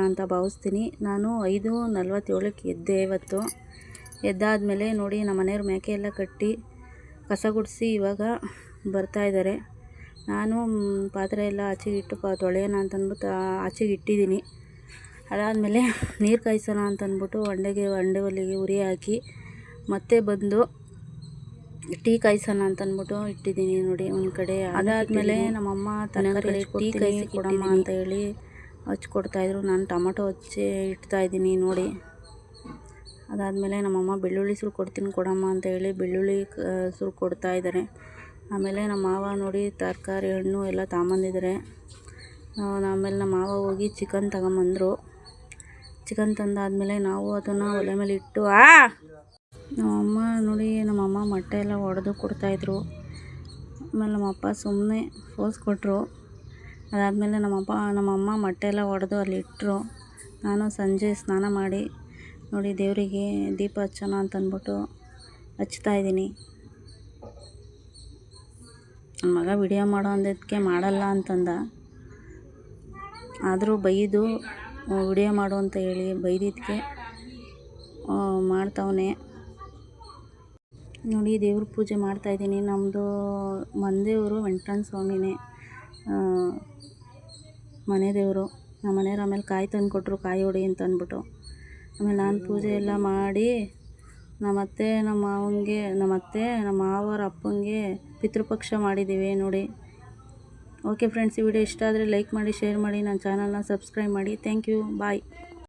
ಅಂತ ಭಾವಿಸ್ತೀನಿ. ನಾನು ಐದು ನಲ್ವತ್ತೇಳಕ್ಕೆ ಎದ್ದೆ ಇವತ್ತು. ಎದ್ದಾದಮೇಲೆ ನೋಡಿ ನಮ್ಮ ಮನೆಯವ್ರ ಮೇಕೆ ಎಲ್ಲ ಕಟ್ಟಿ ಕಸ ಗುಡಿಸಿ ಇವಾಗ ಬರ್ತಾ ಇದ್ದಾರೆ. ನಾನು ಪಾತ್ರೆ ಎಲ್ಲ ಆಚೆಗೆ ಇಟ್ಟು ಪ ತೊಳೆಯೋಣ ಅಂತ ಅಂದ್ಬಿಟ್ಟು ಆ- ಆಚೆಗೆ ಇಟ್ಟಿದ್ದೀನಿ. ಅದಾದಮೇಲೆ ನೀರು ಕಾಯಿಸೋಣ ಅಂತ ಅಂದ್ಬಿಟ್ಟು ಹಂಡೆಗೆ ಹಂಡೆ ಒಲೆಗೆ ಉರಿ ಹಾಕಿ ಮತ್ತೆ ಬಂದು ಟೀ ಕಾಯಿಸೋಣ ಅಂತ ಅಂದ್ಬಿಟ್ಟು ಇಟ್ಟಿದ್ದೀನಿ ನೋಡಿ ಒಂದು ಕಡೆ. ಅದಾದಮೇಲೆ ನಮ್ಮಮ್ಮ ತನ್ನ ಟೀ ಕಾಯಿಸಿ ಕೊಡಮ್ಮ ಅಂತ ಹೇಳಿ ಹಚ್ಕೊಡ್ತಾಯಿದ್ರು ನಾನು ಟೊಮೊಟೊ ಹಚ್ಚಿ ಇಡ್ತಾಯಿದ್ದೀನಿ ನೋಡಿ. ಅದಾದಮೇಲೆ ನಮ್ಮಮ್ಮ ಬೆಳ್ಳುಳ್ಳಿ ಸುರು ಕೊಡ್ತೀನಿ ಕೊಡಮ್ಮ ಅಂತ ಹೇಳಿ ಬೆಳ್ಳುಳ್ಳಿ ಸುರು ಕೊಡ್ತಾ ಇದ್ದಾರೆ. ಆಮೇಲೆ ನಮ್ಮ ಮಾವ ನೋಡಿ ತರಕಾರಿ ಹಣ್ಣು ಎಲ್ಲ ತಗೊಂಬಂದಿದ್ದಾರೆ. ಆಮೇಲೆ ನಮ್ಮ ಮಾವ ಹೋಗಿ ಚಿಕನ್ ತಗೊಂಬಂದರು. ಚಿಕನ್ ತಂದಾದಮೇಲೆ ನಾವು ಅದನ್ನು ಒಲೆ ಮೇಲೆ ಇಟ್ಟು, ಆ! ನಮ್ಮಮ್ಮ ನೋಡಿ ನಮ್ಮಮ್ಮ ಮೊಟ್ಟೆ ಎಲ್ಲ ಒಡೆದು ಕೊಡ್ತಾಯಿದ್ರು ಆಮೇಲೆ ನಮ್ಮಪ್ಪ ಸುಮ್ಮನೆ ಫೋಸ್ ಕೊಟ್ಟರು ಅದಾದಮೇಲೆ ನಮ್ಮಪ್ಪ, ನಮ್ಮಮ್ಮ ಮೊಟ್ಟೆ ಎಲ್ಲ ಒಡೆದು ಅಲ್ಲಿ ಇಟ್ಟರು ನಾನು ಸಂಜೆ ಸ್ನಾನ ಮಾಡಿ, ನೋಡಿ ದೇವರಿಗೆ ದೀಪ ಹಚ್ಚೋಣ ಅಂತ ಅಂದ್ಬಿಟ್ಟು ಹಚ್ತಾ ಇದ್ದೀನಿ. ನನ್ನ ಮಗ ವಿಡಿಯೋ ಮಾಡೋ ಅಂದಿದ್ದಕ್ಕೆ ಮಾಡಲ್ಲ ಅಂತಂದ. ಆದರೂ ಬೈದು ವಿಡಿಯೋ ಮಾಡು ಅಂತ ಹೇಳಿ ಬೈದಿದ್ದಕ್ಕೆ ಮಾಡ್ತಾವನೆ. ನೋಡಿ, ದೇವ್ರ ಪೂಜೆ ಮಾಡ್ತಾಯಿದ್ದೀನಿ ನಮ್ಮದು ಮಂದೆಯವರು ವೆಂಕಟನ ಸ್ವಾಮಿನೇ ಮನೆ ದೇವರು. ನಮ್ಮ ಮನೆಯವ್ರು ಆಮೇಲೆ ಕಾಯಿ ತಂದು ಕೊಟ್ಟರು ಕಾಯಿ ಹೊಡಿ ಅಂತ ಅಂದ್ಬಿಟ್ಟು. ಆಮೇಲೆ ನಾನು ಪೂಜೆ ಎಲ್ಲ ಮಾಡಿ ನಮ್ಮ ಅತ್ತೆ, ನಮ್ಮ ಮಾವನಿಗೆ ನಮ್ಮ ಅತ್ತೆ, ನಮ್ಮ ಮಾವರ ಅಪ್ಪನಿಗೆ ಪಿತೃಪಕ್ಷ ಮಾಡಿದ್ದೀವಿ ನೋಡಿ. ಓಕೆ ಫ್ರೆಂಡ್ಸ್ ಈ ವಿಡಿಯೋ ಇಷ್ಟ ಆದರೆ ಲೈಕ್ ಮಾಡಿ ಶೇರ್ ಮಾಡಿ, ನನ್ನ ಚಾನಲ್ನ ಸಬ್ಸ್ಕ್ರೈಬ್ ಮಾಡಿ. Thank you bye